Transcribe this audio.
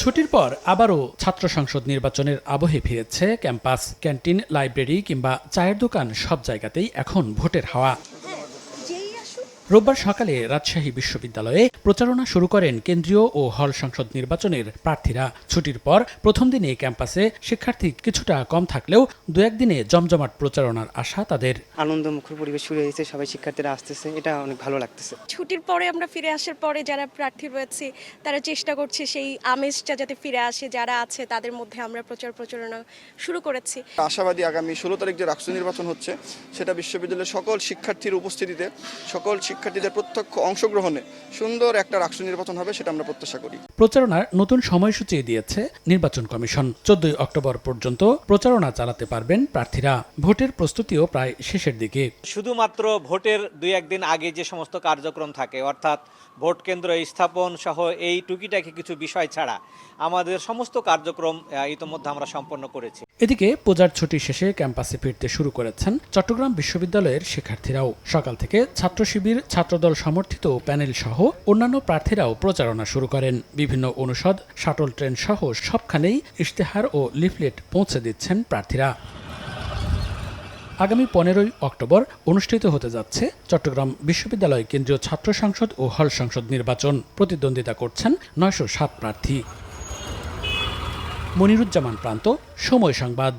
ছুটির পর আবারও ছাত্র সংসদ নির্বাচনের আবহে ফিরেছে ক্যাম্পাস, ক্যান্টিন, লাইব্রেরি কিংবা চায়ের দোকান সব জায়গাতেই এখন ভোটের হাওয়া। রোববার সকালে রাজশাহী বিশ্ববিদ্যালয়ে প্রচারণা শুরু করেন কেন্দ্রীয় ও হল সংসদ নির্বাচনের প্রার্থীরা। ছুটির পর প্রথম দিনে ক্যাম্পাসে শিক্ষার্থী কিছুটা কম থাকলেও দু একদিনে জমজমাট প্রচারণার আশা তাদের। আনন্দমুখর পরিবেশ শুরু হয়েছে সবাই শিক্ষার্থীরা আসতেছে এটা অনেক ভালো লাগতেছে। ছুটির পরে আমরা ফিরে আসার পরে যারা প্রার্থী রয়েছে তারা চেষ্টা করছে সেই আমেজটা যাতে ফিরে আসে যারা আছে তাদের মধ্যে আমরা প্রচার প্রচারণা শুরু করেছি। আশাবাদী আগামী ষোলো তারিখ যে রাষ্ট্র নির্বাচন হচ্ছে সেটা বিশ্ববিদ্যালয়ের সকল শিক্ষার্থীর উপস্থিতিতে সকল শিক্ষার্থীদের প্রত্যক্ষ অংশগ্রহণে সুন্দর একটা রাষ্ট্র নির্বাচন হবে সেটা আমরা প্রত্যাশা করি। প্রচারণার নতুন সময়সূচি দিয়েছে নির্বাচন কমিশন। চোদ্দই অক্টোবর পর্যন্ত প্রচারণা চালাতে পারবেন প্রার্থীরা। ভোটের প্রস্তুতিও প্রায় শেষের দিকে। শুধুমাত্র ভোটের দুই একদিন আগে যে সমস্ত কার্যক্রম থাকে অর্থাৎ ভোট কেন্দ্র স্থাপন সহ এই টুকিটাকি কিছু বিষয় ছাড়া আমাদের সমস্ত কার্যক্রম আহ, ইতোমধ্যে আমরা সম্পন্ন করেছি। এদিকে পূজার ছুটি শেষে ক্যাম্পাসে ফিরতে শুরু করেছেন চট্টগ্রাম বিশ্ববিদ্যালয়ের শিক্ষার্থীরাও। সকাল থেকে ছাত্র শিবির, ছাত্রদল সমর্থিত প্যানেল সহ অন্যান্য প্রার্থীরাও প্রচারণা শুরু করেন। বিভিন্ন অনুষদ, শাটল ট্রেন সহ সবখানেই ইশতেহার ও লিফলেট পৌঁছে দিচ্ছেন প্রার্থীরা। আগামী পনেরোই অক্টোবর অনুষ্ঠিত হতে যাচ্ছে চট্টগ্রাম বিশ্ববিদ্যালয় কেন্দ্রীয় ছাত্র সংসদ ও হল সংসদ নির্বাচন। প্রতিদ্বন্দ্বিতা করছেন নয়শো সাত প্রার্থী। মনিরুজ্জামান প্রান্ত সময় সংবাদ।